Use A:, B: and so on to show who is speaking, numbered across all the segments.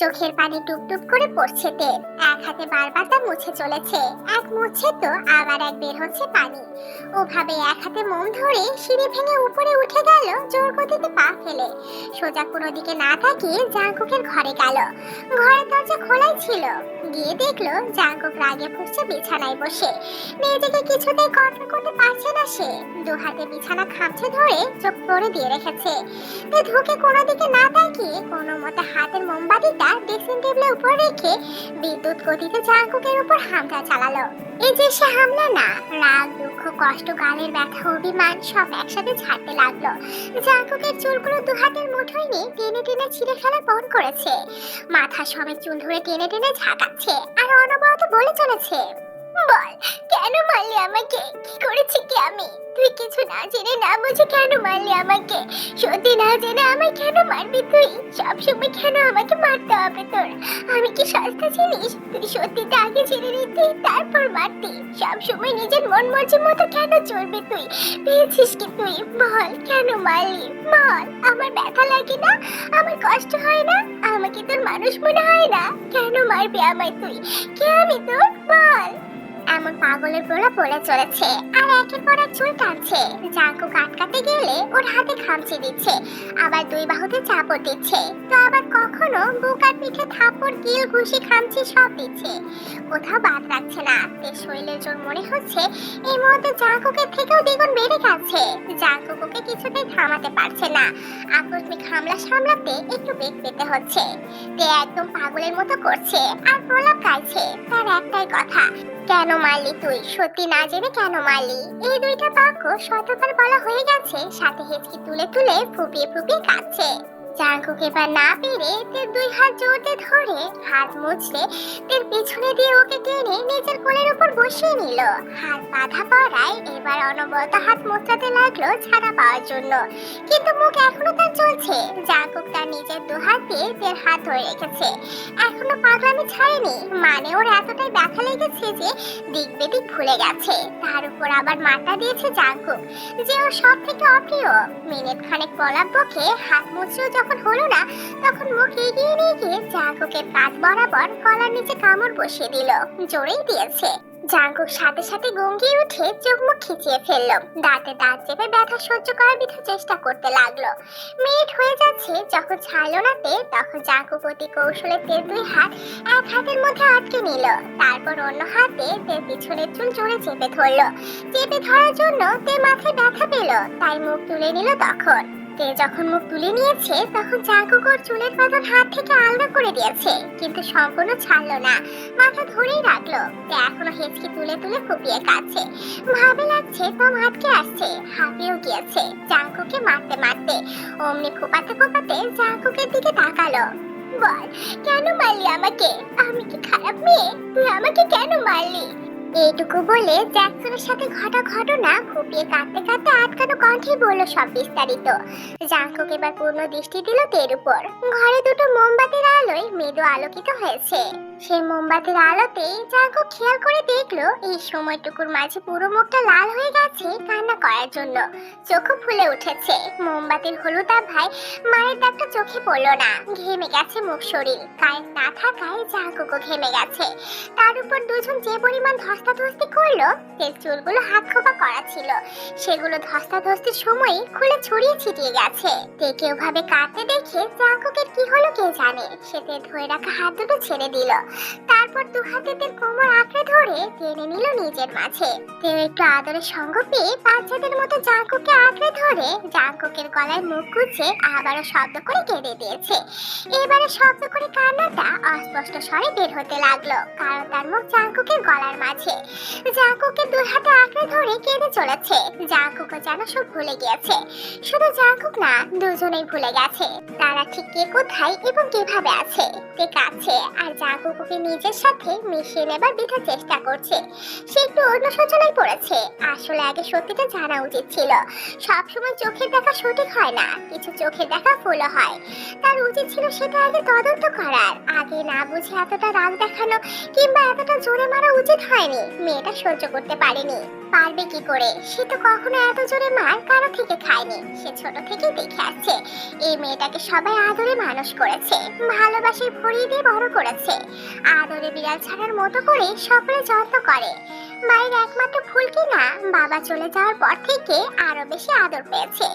A: চোখের পানি টুপ টুপ করে পড়ছে তেল এক হাতে বারবার তা মুছে চলেছে। এক মুছে তো আবার এক বের হচ্ছে পানি। ওভাবে এক হাতে মোম ধরে সিঁড়ি ভেঙে উপরে উঠে গেল, জোর গতিতে পা ফেলে। সোজা কোনো দিকে না তাকিয়ে জাঙ্কুকের ঘরে গেল। ঘরের দরজা খোলাই ছিল। গিয়ে দেখল জাঙ্কুক রাগে ফুসছে বিছানায় বসে। নিজেকে কিছুতেই কন্ট্রোল করতে পারছে না সে। দু হাতে বিছানা খামছে ধরে চোখ পড়ে দিয়ে রেখেছে। তে ঢুকে কোনো দিকে না তাকিয়ে কোনো মতে হাতের মোমবাতিটা উপর রেখে বিদ্যুৎ গতিতে জাঙ্কুকের উপর হামলা চালালো। এই যে সে হামলা না, রাগ, দুঃখ, কষ্ট ব্যথা, অভিমান, সব একসাথে ছাড়তে লাগল। জাঙ্কুকের চুলগুলো দু হাতের মুঠোয় নিয়ে টেনে টেনে ছিঁড়ে ফেলার পণ করেছে। মাথা সমেত চুল ধরে টেনে টেনে ঝাঁকাচ্ছে আর অনবরত বলে চলেছে, বল, কেন মারলি আমাকে? কি করেছি কি আমি? তুই কিছু না জেনে না বুঝে কেন মারলি আমাকে? সত্যি না জেনে আমায় কেন মারবি তুই? সবসময় কেন আমাকে মারতে হবে তোর? আমি কি সস্তা জিনিস? তুই সত্যিটা আগে জেনে নিতি, তারপর মারতি। সবসময় নিজের মন মর্জির মতো কেন চলবি তুই? পেয়েছিস কি তুই? বল, কেন মারলি? বল, আমার ব্যথা লাগে না? আমার কষ্ট হয় না? আমাকে তোর মানুষ মনে হয় না? কেন মারবি আমায় তুই? কে আমি তোর? বল। এমন পাগলের পোলা পড়ে চলেছে। আর একের পর এক চুল টানছে। জাঙ্কু কাটকাতে গেলে ওর হাতে খামচি দিচ্ছে। আবার দুই বাহুতে চাপড় দিচ্ছে। তো আবার কখনো বুক আর পিঠে থাপড় কিল ঘুষি, খামচি সব দিচ্ছে। কোথাও বাদ রাখছে না। এর শরীরের জোর মনে হচ্ছে, এই মুহূর্তে জাঙ্কুকের থেকেও দ্বিগুণ বেড়ে গেছে জাঙ্কুকুকে কিছুতেই থামাতে পারছে না। আকস্মিক হামলা সামলাতে একটু বেগ পেতে হচ্ছে। তে একদম পাগলের মতো করছে। আর প্রলাপ গাইছে। তার একটাই কথা, কেন মারলি তুই? সত্যি না জেনে কেন মারলি এই দুইটা বাক্য শতবার বলা হয়ে গেছে, সাথে হেঁচকি তুলে তুলে ফুপিয়ে ফুপিয়ে কাঁদছে। জাঙ্কুক না পেরে দুই হাত জোরতে ধরে হাত পিছনে দিয়ে ওকে টেনে নিজের কোলের উপর বসিয়ে নিল। হাত বাঁধা পড়ায় এবার অনবরত হাত মোচড়াতে লাগল ছাড়া পাওয়ার জন্য। কিন্তু মুখ এখনও তার চলছে। জাঙ্কুক তার নিজের দু হাত দিয়ে তের হাত ধরে রেখেছে। এখনও পাগলামি ছাড়েনি মানে ওর এতটাই ব্যথা লেগেছে যে দিক বেদিক ভুলে গেছে। তার উপর আবার মাথা দিয়েছে জাঙ্কুক, যে ওর সব থেকে অপ্রিয়। মিনিট খানেক পলাপ বকে হাত মুছেও যখন হলো না, তখন মুখ এগিয়ে নিয়ে গিয়ে জাঙ্কুকের কাঁধ বরাবর কলার নিচে কামড় বসিয়ে দিল। জোরেই দিয়েছে। জাঙ্কুক সাথে সাথে গঙ্গিয়ে উঠে চোখ মুখ খিচিয়ে ফেলল। দাঁতে দাঁত চেপে ব্যথা সহ্য করার বিধা চেষ্টা করতে লাগল। মিনিট হয়ে যাচ্ছে, যখন ছাড়লো না তখন জাঙ্কুক অতি কৌশলে তের দুই হাত এক হাতের মধ্যে আটকে নিল। তারপর অন্য হাতে তের পিছনের চুল জোরে চেপে ধরলো। চেপে ধরার জন্য তে মাথায় ব্যথা পেল, তাই মুখ তুলে নিল তখন। তে যখন মুখ তুলে নিয়েছে, তখন জাঙ্কুক ওর চুলের বাঁধন হাত থেকে আলাদা করে দিয়েছে, কিন্তু সম্পূর্ণ ছাড়লো না। মাথা ধরেই রাখল। এখনও হেঁচকি তুলে তুলে কুপিয়ে কাছে ভাবে লাগছে দম আটকে আসছে, হাঁপিয়েও গিয়েছে জাঙ্কুকে মারতে মারতে। অমনি কোপাতে কোপাতে জাঙ্কুকের দিকে তাকালো। বল, কেন মারলি আমাকে? আমি কি খারাপ মেয়ে? তুই আমাকে কেন মারলি? এইটুকু বলে জ্যাকসনের সাথে ঘটা ঘটনা ফুপিয়ে কাঁদতে কাঁদতে আটকানো কণ্ঠে বলল সব বিস্তারিত। জাঙ্কুক এবার পূর্ণ দৃষ্টি দিল তের উপর। ঘরে দুটো মোমবাতির আলোয় মৃদু আলোকিত হয়েছে। সেই মোমবাতির আলোতে জাঙ্কুক খেয়াল করে দেখল, এই সময়টুকুর মাঝে পুরো মুখটা লাল হয়ে গেছে কান্না করার জন্য। চোখও ফুলে উঠেছে। মোমবাতির হলুদ ভাই মায়ের দাগটা চোখে পড়ল না। ঘেমে গেছে মুখ শরীর। কায়ের না থাকায় জাঙ্কুকও ঘেমে গেছে। তার উপর দুজন যে পরিমাণ ধস্তাধস্তি করল তেল চুলগুলো হাত খোপা করা ছিল। সেগুলো ধস্তাধস্তির সময় খুলে ছড়িয়ে ছিটিয়ে গেছে। কেউ ভাবে কাটতে দেখে জাঙ্কুকের কি হলো কে জানে? সে ধরে রাখা হাত দুটো ছেড়ে দিল। 大 তারপর দু হাতে তেল কোমর আঁকড়ে ধরে টেনে নিল নিজের মাঝে। কেউ একটু আদরের সঙ্গ পেয়ে বাচ্চাদের মতো জাঙ্কুকে আঁকড়ে ধরে জাঙ্কুকের গলায় মুখ গুছে আবারও শব্দ করে কেঁদে দিয়েছে। এবারে শব্দ করে কান্নাটা অস্পষ্ট স্বরে বের হতে লাগল, কারণ তার মুখ জাঙ্কুকের গলার মাঝে। জাঙ্কুকে দুই হাতে আঁকড়ে ধরে কেঁদে চলেছে, জাঙ্কুকও যেন সব ভুলে গিয়েছে। শুধু জাঙ্কুক না, দুজনেই ভুলে গেছে। তারা ঠিক কে কোথায় এবং কীভাবে আছে, কে কাছে, আর জাঙ্কুকুকে নিজের সাথে মিশিয়ে নেবার বৃথা চেষ্টা করছে। সে একটু অন্য সূচনায় পড়েছে। আসলে আগে সত্যিটা জানা উচিত ছিল। সবসময় চোখের দেখা সঠিক হয় না, কিছু চোখের দেখা ফুলও হয়। তার উচিত ছিল সেটা আগে তদন্ত করার। আগে না বুঝে এতটা রাগ দেখানো কিংবা এতটা জোরে মারা উচিত হয়নি। মেয়েটা সহ্য করতে পারেনি। পারবে কি করে? সে তো কখনো এত জোরে মার কারও থেকে খায়নি। সে ছোট থেকে দেখে আসছে, এই মেয়েটাকে সবাই আদরে মানুষ করেছে, ভালোবাসে ভরিয়ে দিয়ে বড় করেছে। আদরে বিড়াল ছাড়ার মতো করে সকলে যত্ন করে। মায়ের একমাত্র ভুল কি না? বাবা চলে যাওয়ার পর থেকে আরও বেশি আদর পেয়েছে।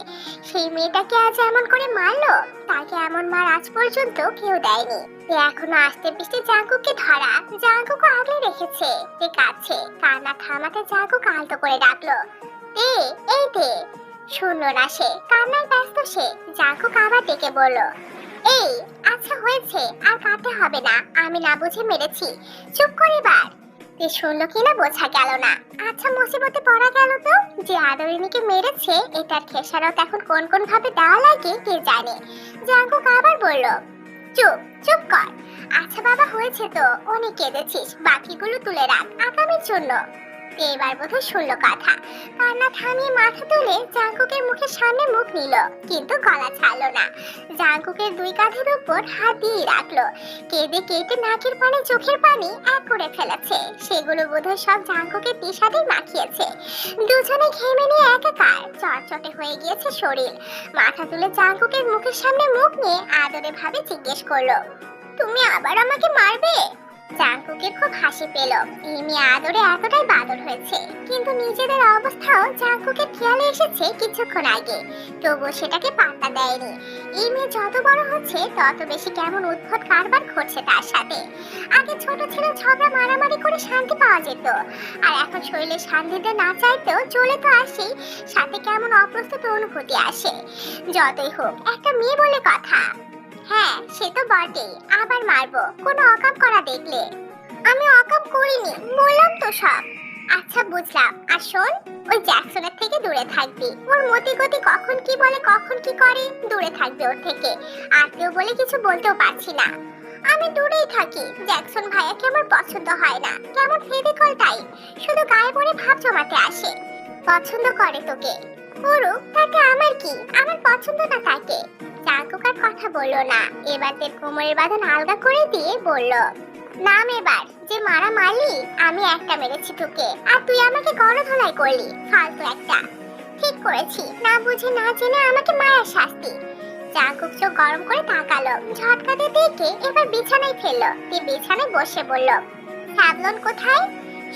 A: সেই মেয়েটাকে আজ এমন করে মারলো, তাকে এমন মার আজ পর্যন্ত কেউ দেয়নি। এখনও আসতে পিস্তে জাঙ্কুকে ধরা জাঙ্কুকে আগলে রেখেছে, সে কাছে কান্না থামাতে জাঙ্কুক আলতো করে ডাকলো, দে, এই দে। শুনলো না সে, কান্নায় ব্যস্ত সে। জাঙ্কুক আবার ডেকে বলল, এই আচ্ছা হয়েছে, আর কাঁদতে হবে না, আমি না বুঝে মেরেছি। চুপ করে বার তে শুনলো কিনা বোঝা গেল না। আচ্ছা মুসিবতে পড়া গেল তো? যে আদরিনীকে মেরেছে, এটার খেসারত এখন কোন কোন ভাবে দেওয়া লাগে কে জানে? জাঙ্কুক আবার বলল, চুপ চুপ কর। আচ্ছা বাবা, হয়েছে তো। অনেক কেঁদেছিস। বাকিগুলো তুলে রাখ। আগামীর জন্য। এবার বোধহয় শুনলো কথা। কান্না থামিয়ে মাথা তুলে জাঙ্কুকের মুখের সামনে মুখ নিল, কিন্তু গলা ছাড়লো না। জাঙ্কুকের দুই কাঁধের উপর হাত দিয়ে রাখল। কেঁদে নাকের চোখের পানি এক করে ফেলেছে। সেগুলো বোধহয় সব জাঙ্কুকের বিষাদে মাখিয়েছে। দুজনে ঘেমে নিয়ে একাকার, চটচটে হয়ে গিয়েছে শরীর। মাথা তুলে জাঙ্কুকের মুখের সামনে মুখ নিয়ে আদরে ভাবে জিজ্ঞেস করল, তুমি আবার আমাকে মারবে জাঙ্কুকে খুব হাসি পেল। এই মেয়ে আদরে এতটাই বাদর হয়েছে। কিন্তু নিজেদের অবস্থাও জাঙ্কুকে খেয়ালে এসেছে কিছুক্ষণ আগে। তবুও সেটাকে পাত্তা দেয়নি। এই মেয়ে যত বড় হচ্ছে, তত বেশি কেমন উদ্ভট কারবার ঘটছে তার সাথে। আগে ছোট ছিল ঝগড়া মারামারি করে শান্তি পাওয়া যেত। আর এখন শরীরে শান্তিতে না চাইতেও চলে তো আসেই, সাথে কেমন অপ্রস্তুত অনুভূতি আসে। যতই হোক, একটা মেয়ে বলে কথা। হ্যাঁ সে তো বটেই। আবার মারবো। কোনো অকাম করা দেখলে। আমি অকাম করিনি বললাম তো সব। আচ্ছা বুঝলাম। আর শোন, ওই জ্যাকসনের থেকে দূরে থাকবি। ওর মতি গতি কখন কি বলে, কখন কি করে, দূরে থাকবে ওর থেকে। আত্মীয় বলে কিছু বলতেও পারছি না। আমি দূরেই থাকি। জ্যাকসন ভাইয়াকে আমার পছন্দ হয় না? কেমন ফেভিকল তাই শুধু গায়ে পড়ে ভাব জমাতে আসে। পছন্দ করে তোকে। করুক তাকে আমার কি? আমার পছন্দ না তাকে। চাকুকার কথা বলল না। এবার তের কোমরের বাঁধন আলগা করে দিয়ে বলল নাম এবার যে মারা মারলি আমি একটা মেরেছি তোকে, আর তুই আমাকে গণধোলাই করলি, ফালতু একটা। ঠিক করেছি, না বুঝে না জেনে আমাকে মায়ের শাস্তি। চাকুক চোখ গরম করে তাকালো, ঝটকাতে দেখে এবার বিছানায় ফেলল তুই বিছানায় বসে বলল স্যাবলন কোথায়?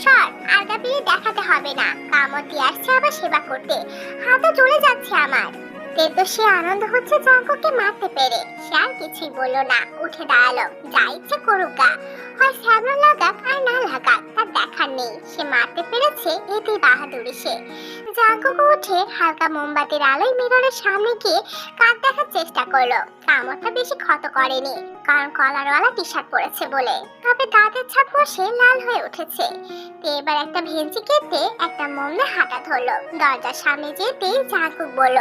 A: সর আলগা পেয়ে দেখাতে হবে না কামতি আসছে আবার সেবা করতে। হাতও চলে যাচ্ছে আমার। কিন্তু সে আনন্দ হচ্ছে জাঙ্কুকে মারতে পেরে। সে আর কিছুই বলল না। উঠে দাঁড়াল। যা ইচ্ছে করুক গা। হয় স্যাবলন লাগাক আর না লাগাক, তার দেখার নেই। সে মারতে পেরেছে এতেই বাহাদুরি সে। জাঙ্কুক উঠে হালকা মোমবাতির আলোয় মিররের সামনে গিয়ে কাক দেখার চেষ্টা করল। কামড়টা বেশি ক্ষত করেনি, কারণ কলারওয়ালা টি শার্ট পরেছে বলে। তবে দাঁতের ছাপ বসে লাল হয়ে উঠেছে। এবার একটা ভেঞ্চি কেটে একটা মোমে হাঁটা ধরলো। দরজার সামনে যেতে জাঙ্কুক বলল,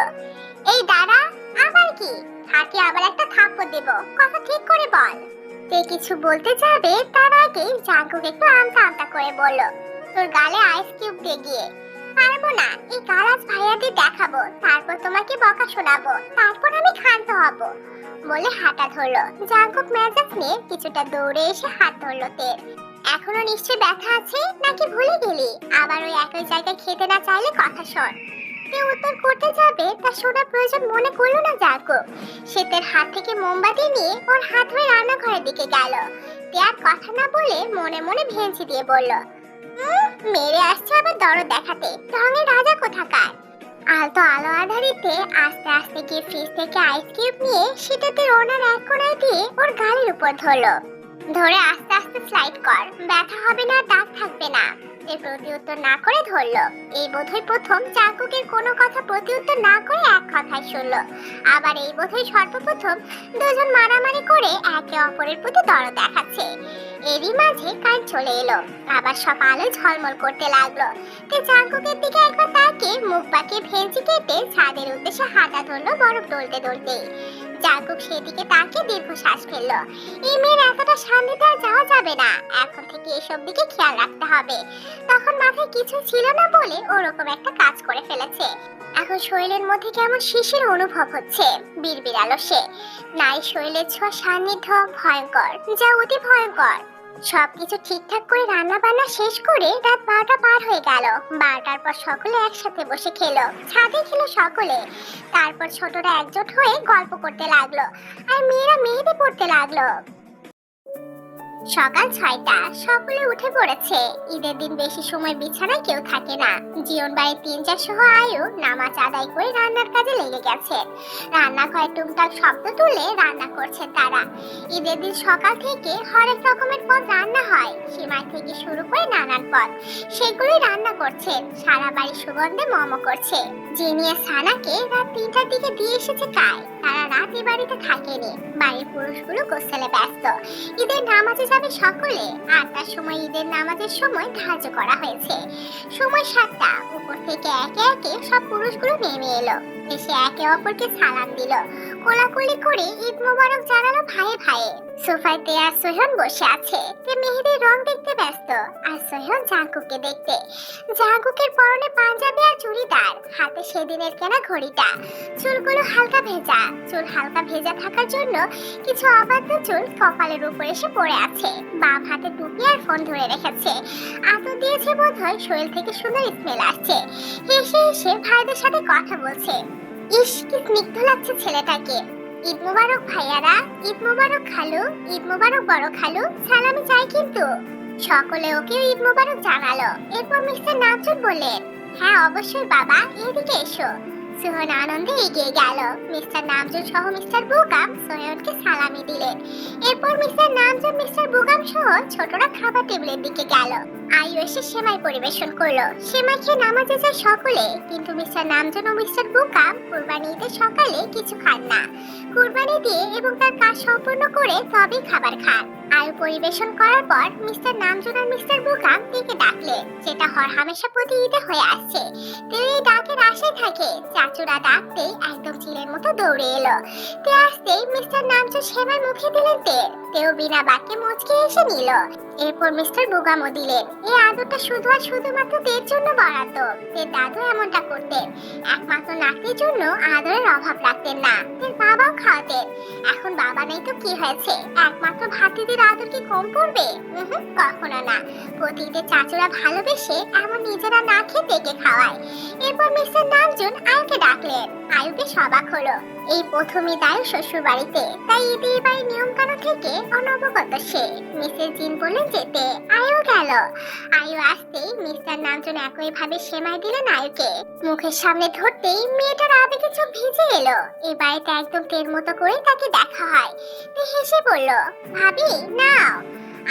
A: এই দাঁড়া আবার কি? থাকে আবার একটা থাপ্পড় দেব। কথা ঠিক করে বল। তে কিছু বলতে যাবে, তার আগে জাঙ্কুক একটু আমতা আমতা করে বলল তোর গালে আইস কিউব দিয়ে গিয়ে। পারব না, এই গালাজ ভাইয়াদের দেখাবো। তারপর তোমাকে বকা শোনাবো। তারপর আমি ক্ষান্ত হব। বলে হাঁটা ধরলো। জাঙ্কুক মেজাজ নিয়ে কিছুটা দৌড়ে এসে হাত ধরলো তের। এখনও নিশ্চয় ব্যথা আছে, নাকি ভুলে গেলি? আবার ওই একই জায়গায় খেতে না চাইলে কথা শোন। তে উত্তর করতে যাবে তা শোনার প্রয়োজন মনে করল না জাঙ্কুক সে তার হাত থেকে মোমবাতি নিয়ে ওর হাত ধরে রান্নাঘরের দিকে গেল। আর কথা না বলে মনে মনে ভেঙচি দিয়ে বলল "উম, মেরে আসছে আবার দরদ দেখাতে। ঢঙের রাজা কোথাকার? আলতো আলো আধারিতে আস্তে আস্তে গিয়ে ফ্রিজ থেকে আইস কিউব নিয়ে সেটাতে ওনার এক কোনায় দিয়ে ওর গালের উপর ধরলো। ধরে আস্তে আস্তে স্লাইড কর। ব্যথা হবে না দাগ থাকবে না। এর প্রতি উত্তর না করে ধরলো। এই বোধহয় প্রথম চাকুকের কোনো কথা প্রতি উত্তর না করে এক কথায় শুনলো। আবার এই বোধহয় সর্বপ্রথম দুজন মারামারি করে একে অপরের প্রতি দরদ দেখাচ্ছে। এরই মাঝে কাজ চলে এলো। আবার সব আলো ঝলমল করতে লাগল। তে চাকুকের দিকে একবার তাকে মুখ বাঁকিয়ে ভেঞ্চি কেটে ছাদের উদ্দেশ্যে হাঁটা ধরলো বরফ দলতে দলতে জাগুক সেদিকে তাকে দীর্ঘশ্বাস ফেলল। এই মেয়ের এতটা শান্তিতে আর যাওয়া যাবে না। এখন থেকে এসব দিকে খেয়াল রাখতে হবে। তখন মাথায় কিছু ছিল না বলে ওরকম একটা কাজ করে ফেলেছে। এখন শরীরের মধ্যে কেমন শিশির অনুভব হচ্ছে, বিড়বিড়ালো সে। নাই শরীরের ছোঁয়া সান্নিধ্য, ভয়ঙ্কর, যা অতি ভয়ঙ্কর। সবকিছু ঠিকঠাক করে রান্না বান্না শেষ করে রাত বারোটা পার হয়ে গেল। বারোটার পর সকলে একসাথে বসে খেলো। ছাদে খেলো সকলে। তারপর ছোটরা একজোট হয়ে গল্প করতে লাগল। আর মেয়েরা মেহেদি পড়তে লাগল। সকাল ছয়টা, সকলে উঠে পড়েছে। ঈদের দিন বেশি সময় বিছানায় কেউ থাকে না। জীবন বাড়ির তিন চার সহ আয়ু, নামাজ আদায় করে রান্নার কাজে লেগে গেছে। রান্না রান্নাঘরে টুকটাক শব্দ তুলে রান্না করছে তারা। ঈদের দিন সকাল থেকে হরেক রকমের পদ রান্না হয়। সেমাই থেকে শুরু করে নানান পদ। সেগুলি রান্না করছেন সারা বাড়ি সুগন্ধে মম করছে। জিনিয়া সানাকে রাত তিনটার দিকে দিয়ে এসেছে কায় তারা রাতে বাড়িতে থাকেনি। বাড়ির পুরুষগুলো গোসলে ব্যস্ত। ঈদের নামাজে যাবে সকলে। আটটার সময় ঈদের নামাজের সময় ধার্য করা হয়েছে। সময় সাতটা। উপর থেকে একে একে সব পুরুষগুলো নেমে এলো। এসে একে অপরকে সালাম দিল। কোলাকুলি করে ঈদ মোবারক জানালো ভাইয়ে ভাইয়ে। সোফায় তে আর সোহন বসে আছে। তে মেহেদির রং দেখতে ব্যস্ত। আর সোহন জাঙ্কুকে দেখতে। জাঙ্কুকের পরনে পাঞ্জাবি আর চুড়িদার। হাতে সেদিনের কেনা ঘড়িটা। চুলগুলো হালকা ভেজা। চুল হালকা ভেজা থাকার জন্য কিছু অবাধ্য চুল কপালের উপর এসে পড়ে আছে। বাম হাতে টুপি আর ফোন ধরে রেখেছে। আতর দিয়েছে বোধ হয় শরীর থেকে সুন্দর স্মেল আসছে। হেসে হেসে ভাইদের সাথে কথা বলছে। ইস কি স্নিগ্ধ লাগছে ছেলেটাকে। ঈদ মোবারক ভাইয়ারা, ঈদ মোবারক খালু, ঈদ মোবারক বড় খালু, সালামি চাই কিন্তু। সকলে ওকে ঈদ মোবারক জানালো। এরপর মিস্টার নাজুর বললেন হ্যাঁ অবশ্যই বাবা, এদিকে এসো। সোহন আনন্দে এগিয়ে গেল। মিস্টার নামজুর সহ মিস্টার বুকাম সোহনকে সালামি দিলেন। এরপর মিস্টার নামজুর মিস্টার বুকাম সহ ছোটরা খাবার টেবিলের দিকে গেল। আয়ু এসে সেমাই পরিবেশন করল। সেমাই খেয়ে নামাজে যায় সকলে। কিন্তু মিস্টার নামজন ও মিস্টার বুকাম কুরবানি ঈদের সকালে কিছু খান না। কুরবানি দিয়ে এবং তার কাজ সম্পূর্ণ করে তবেই খাবার খান। আয়ু পরিবেশন করার পর মিস্টার নামজন আর মিস্টার বুকাম দিকে ডাকলেন যেটা হর হামেশা প্রতি ঈদে হয়ে আসছে। তেও এই ডাকের আশায় থাকে, চাচুরা ডাকতেই একদম চিলের মতো দৌড়ে এলো। তে আসতেই মিস্টার নামজন সেমাই মুখে দিলেন তে তেও বিনা বাক্যে মুচকে এসে নিল। এরপর মিস্টার বুগামও দিলেন। এই আদরটা শুধু আর শুধুমাত্র তের জন্য বরাদ্দ। তের দাদু এমনটা করতেন। একমাত্র নাতির জন্য আদরের অভাব রাখতেন না। তের বাবাও খাওয়াতেন। এখন বাবা নেই তো কি হয়েছে? একমাত্র ভাতিদের আদর কি কম পড়বে? কখনো না। প্রতিদের চাচুরা ভালোবেসে এমন নিজেরা না খেয়ে খাওয়ায়। এরপর মিস্টার নামজুন আয়ুকে ডাকলেন। আয়ুকে সবাক হলো। এই প্রথমই দায় শ্বশুর বাড়িতে তাই ঈদের বাড়ির নিয়ম কানুন থেকে অনবগত সে। মিসেস জিন বললেন যেতে। আয়ু গেল। আয়ু আসতেই মিস্টার নামজন একই ভাবে সেমাই দিলেন আয়ুকে। মুখের সামনে ধরতেই মেয়েটার আবেগে চোখ ভিজে এলো। এই বাড়িতে একদম তের মতো করে তাকে দেখা হয়। হেসে বলল, ভাবি, নাও।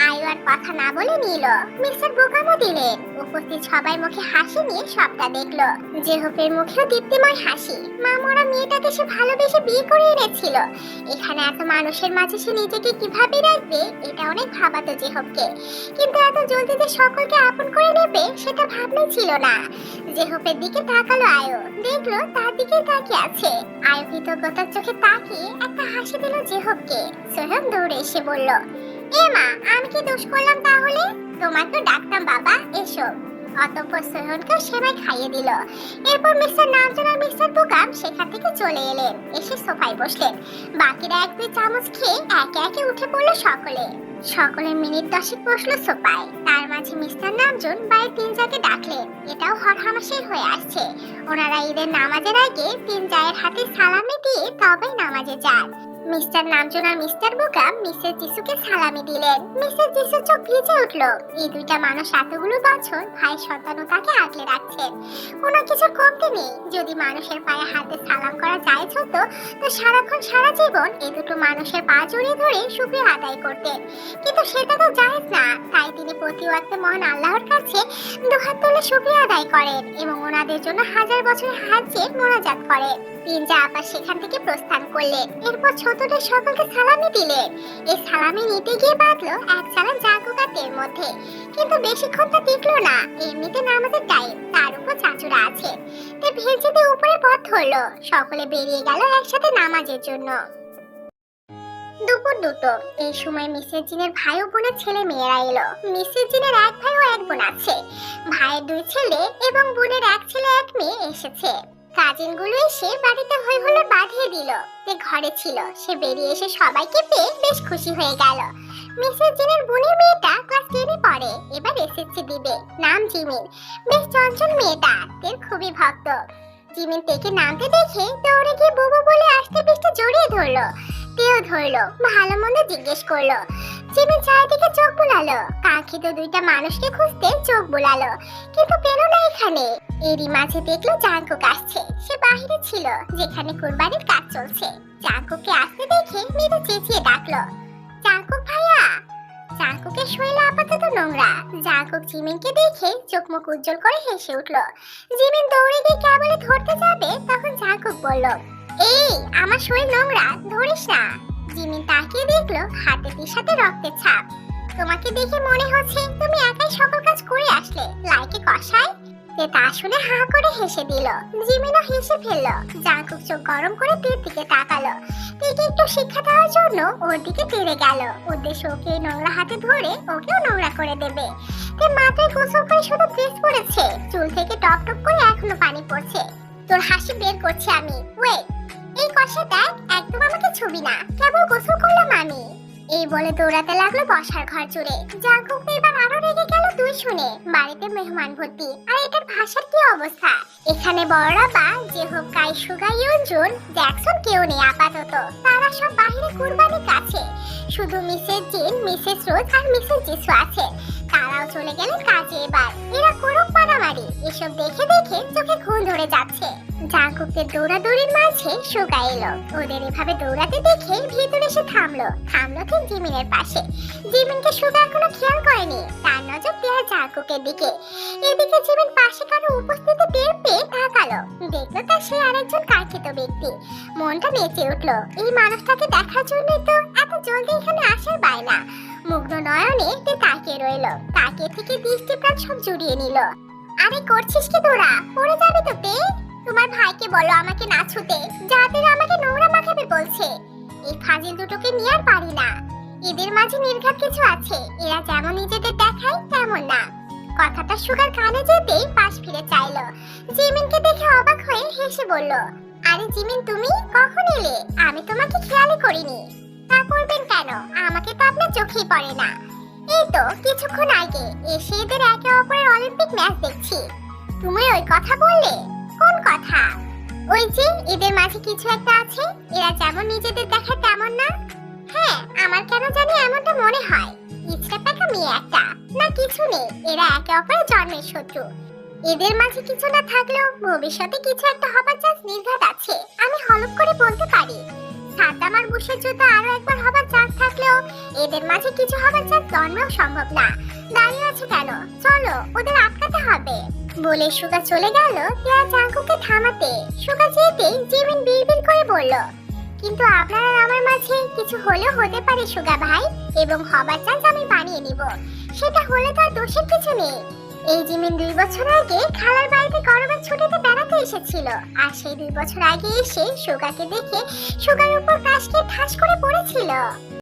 A: আয়ু আর কথা না বলে নিল। মিস্টার বোকামও দিলেন উপস্থিত সবাই মুখে হাসি নিয়ে সবটা দেখল। জেহপের মুখেও দীপ্তিময় হাসি। মা মরা মেয়েটাকে সে ভালোবেসে বিয়ে করে এনেছিল। এখানে এত মানুষের মাঝে সে নিজেকে কীভাবে রাখবে, এটা অনেক ভাবাতো জেহবকে কিন্তু এত জলদি যে সকলকে আপন করে নেবে, সেটা ভাবনাই ছিল না। জেহবের দিকে তাকালো আয়ো। দেখল তার দিকে তাকিয়ে আছে। আয়ো কৃতজ্ঞতার চোখে তাকিয়ে একটা হাসি দিল জেহবকে সোহেম দৌড়ে এসে বলল এ আমি কি দোষ করলাম তাহলে? তোমার তো ডাকতাম বাবা, এসো। অতঃপর সোহনকেও সেবাই খাইয়ে দিল। এরপর মিস্টার নামজন আর মিস্টার বুকাম সেখান থেকে চলে এলেন। এসে সোফায় বসলেন। বাকিরা এক দুই চামচ খেয়ে একে একে উঠে পড়ল সকলে। সকলে মিনিট দশেক বসল সোফায়। তার মাঝে মিস্টার নামজন বাড়ির তিন জায়গায় ডাকলেন। এটাও হরহামাশের হয়ে আসছে। ওনারা ঈদের নামাজের আগে তিন জায়ের হাতে সালামি দিয়ে তবেই নামাজে যান। মিস্টার নামজন আর মিস্টার বুকাম মিসেস যিশুকে সালামি দিলেন। মিসেস যিশু চোখ ভিজে উঠল। এই দুইটা মানুষ এতগুলো বছর ভাই সন্তানতাকে আগলে রাখছেন। কোনো কিছুর কমতি নেই। যদি মানুষের পায়ে হাতে সালাম করা যায় হতো তো সারাক্ষণ সারা জীবন এই দুটো মানুষের পা জড়িয়ে ধরে শুক্রিয়া আদায় করতেন। কিন্তু সেটা তো জায়েজ না। তাই তিনি প্রতি ওয়াক্তে মহান আল্লাহর কাছে দুহাত তুলে শুক্রিয়া আদায় করেন এবং ওনাদের জন্য হাজার বছরের হাজ্যের মোনাজাত করেন। আবার সেখান থেকে প্রস্থান করলেন। এরপর ছোটদের সকলকে সালামি দিলেন। এই সালামি নিতে গিয়ে বাঁধলো এক মধ্যে। কিন্তু বেশিক্ষণ না। এমনিতে নামাজের টাইম তার উপর চাচুরা আছে। তাই উপরে পথ ধরলো। সকলে বেরিয়ে গেল একসাথে নামাজের জন্য। দুপুর দুটো। এই সময় মিসেস জিনের ভাই ও বোনের ছেলে মেয়েরা এলো। মিসেস জিনের এক ভাই ও এক বোন আছে। ভাইয়ের দুই ছেলে এবং বোনের এক ছেলে এক মেয়ে এসেছে। কাজিনগুলো এসে বাড়িতে হই হলে বাঁধিয়ে দিল। যে ঘরে ছিল। সে বেরিয়ে এসে সবাইকে পেয়ে বেশ খুশি হয়ে গেল। মিসেস জিনের বোনের মেয়েটা ক্লাস টেনে পড়ে। এবার এসএসসি দিবে। নাম জিমিন। বেশ চঞ্চল মেয়েটা। তের খুবই ভক্ত। জিমিন তেকে নামতে দেখে দৌড়ে গিয়ে বুবু বলে আসতে পিছটা জড়িয়ে ধরলো, তেও ধরলো, ভালো মন্দ জিজ্ঞেস করল। জিমিন চারিদিকে চোখ বুলালো, কাঙ্ক্ষিত দুইটা মানুষকে খুঁজতে চোখ বুলালো, কিন্তু পেল না এখানে। এরই মাঝে দেখল জাঙ্কুক আসছে, সে বাহিরে ছিল, যেখানে কুরবানির কাজ চলছে। জাঙ্কুককে আসতে দেখে মৃদু চেঁচিয়ে ডাকলো, জাঙ্কুক ভাইয়া! জাঙ্কুকের শরীর আপাতত নোংরা। জাঙ্কুক জিমিনকে দেখে চোখ মুখ উজ্জ্বল করে হেসে উঠল। জিমিন দৌড়ে গিয়ে ক্যাবলে ধরতে যাবে, তখন জাঙ্কুক বলল, এই, আমার শরীর নোংরা, ধরিস না। জিমিন তাকিয়ে দেখল হাতে সাথে রক্তের ছাপ। তোমাকে দেখে মনে হচ্ছে তুমি একাই সকল কাজ করে আসলে। লাইকে কষায় তে তা শুনে হা করে হেসে দিল। জিমিনও হেসে ফেলল। জাঙ্কুক চোখ গরম করে তের দিকে তাকালো। তেকে একটু শিক্ষা দেওয়ার জন্য ওর দিকে তেড়ে গেল। উদ্দেশ্য ওকে নোংরা হাতে ধরে ওকেও নোংরা করে দেবে। তে মাথায় গোসল করে শুধু ড্রেস পরেছে। চুল থেকে টপ টপ করে এখনও পানি পড়ছে। তোর হাসি বের করছি আমি। ওয়েট, এই কষে দেখ একদম আমাকে ছবি না। কেবল গোসল করলাম আমি। এই বলে দৌড়াতে লাগল বসার ঘর জুড়ে। তো এবার আরও রেগে গেল তুই শুনে। বাড়িতে মেহমান ভর্তি। আর এটার ভাষার কি অবস্থা? এখানে বড়রা বা যে হোক কাই সুগা ইউনজুন জ্যাকসন কেউ নেই আপাতত। তারা সব বাহিরে কুরবানি কাছে। শুধু মিসেস জিন, মিসেস রোজ আর মিসেস জিসু আছে। তারাও চলে গেলেন কাজে এবার। এরা করুক মারামারি। এসব দেখে দেখে চোখে ঘুম ধরে যাচ্ছে। জাঙ্কুকদের দৌড়াদৌড়ির মাঝে সুগা এলো। ওদের এভাবে দৌড়াতে দেখে ভিতরে এসে থামলো। থামলো ঠিক জিমিনের পাশে। জিমিনকে সুগা এখনও খেয়াল করেনি। তার নজর দেয়া জাঙ্কুকের দিকে। এদিকে জিমিন পাশে কারও উপস্থিতি টের পেয়ে তাকালো। দেখল তার সে আরেকজন কাঙ্ক্ষিত ব্যক্তি। মনটা নেচে উঠল। এই মানুষটাকে দেখার জন্য তো এত জলদি এখানে আসার বায়না। মুগ্ধ নয়নে তে তাকিয়ে রইল। তাকিয়ে থেকে দৃষ্টি প্রাণ সব জুড়িয়ে নিল। আরে করছিস কি তোরা? পড়ে যাবে তো তে। তোমার ভাইকে বলো আমাকে না ছুতে যাদের আমাকে নোংরা মাখাবে বলছে। এই ফাজিল দুটোকে নিয়ে আর পারি না। এদের মাঝে নির্ঘাত কিছু আছে, এরা যেমন নিজেদের দেখায়, তেমন না। কথাটা সুগার কানে যেতেই পাশ ফিরে চাইলো। জিমিনকে দেখে অবাক হয়ে হেসে বলল, আরে জিমিন, তুমি কখন এলে? আমি তোমাকে খেয়ালই করিনি। তা করবেন কেন? আমাকে তো আপনার চোখেই পড়ে না। এই তো কিছুক্ষণ আগে এসে এদের একে অপরের অলিম্পিক ম্যাচ দেখছি। তুমি ওই কথা বললে? কোন কথা। ওই যে, এদের মাঝে কিছু একটা আছে, এরা যেমন নিজেদের দেখায় তেমন না। হ্যাঁ আমার কেন জানি এমনটা মনে হয়। ইচ্ছা পাকা মেয়ে একটা, না কিছু নেই, এরা একে অপরের জন্মের শত্রু। এদের মাঝে কিছু না থাকলেও ভবিষ্যতে কিছু একটা হবার চান্স নির্ঘাত আছে, আমি হলপ করে বলতে পারি। সাদ্দাম আর বুশের যুদ্ধ আরও একবার হবার চান্স থাকলেও এদের মাঝে কিছু হবার চান্স জন্মেও সম্ভব না। দাঁড়িয়ে আছে কেন? চলো, ওদের আটকাতে হবে। বলে সুগা চলে গেল টিয়া জাঙ্কুকে থামাতে। সুগা যেতেই জিমিন বিড়বিড় করে বলল, কিন্তু আপনার আর আমার মাঝে কিছু হলেও হতে পারে সুগা ভাই, এবং হবার চান্স আমি বানিয়ে নিব। সেটা হলে তার দোষের কিছু নেই। এই জিমিন দুই বছর আগে খালার বাড়িতে গরমের ছুটিতে বেড়াতে এসেছিল, আর সেই দুই বছর আগে এসে সুগাকে দেখে সুগার উপর কাশকে ঠাস করে পড়েছিল।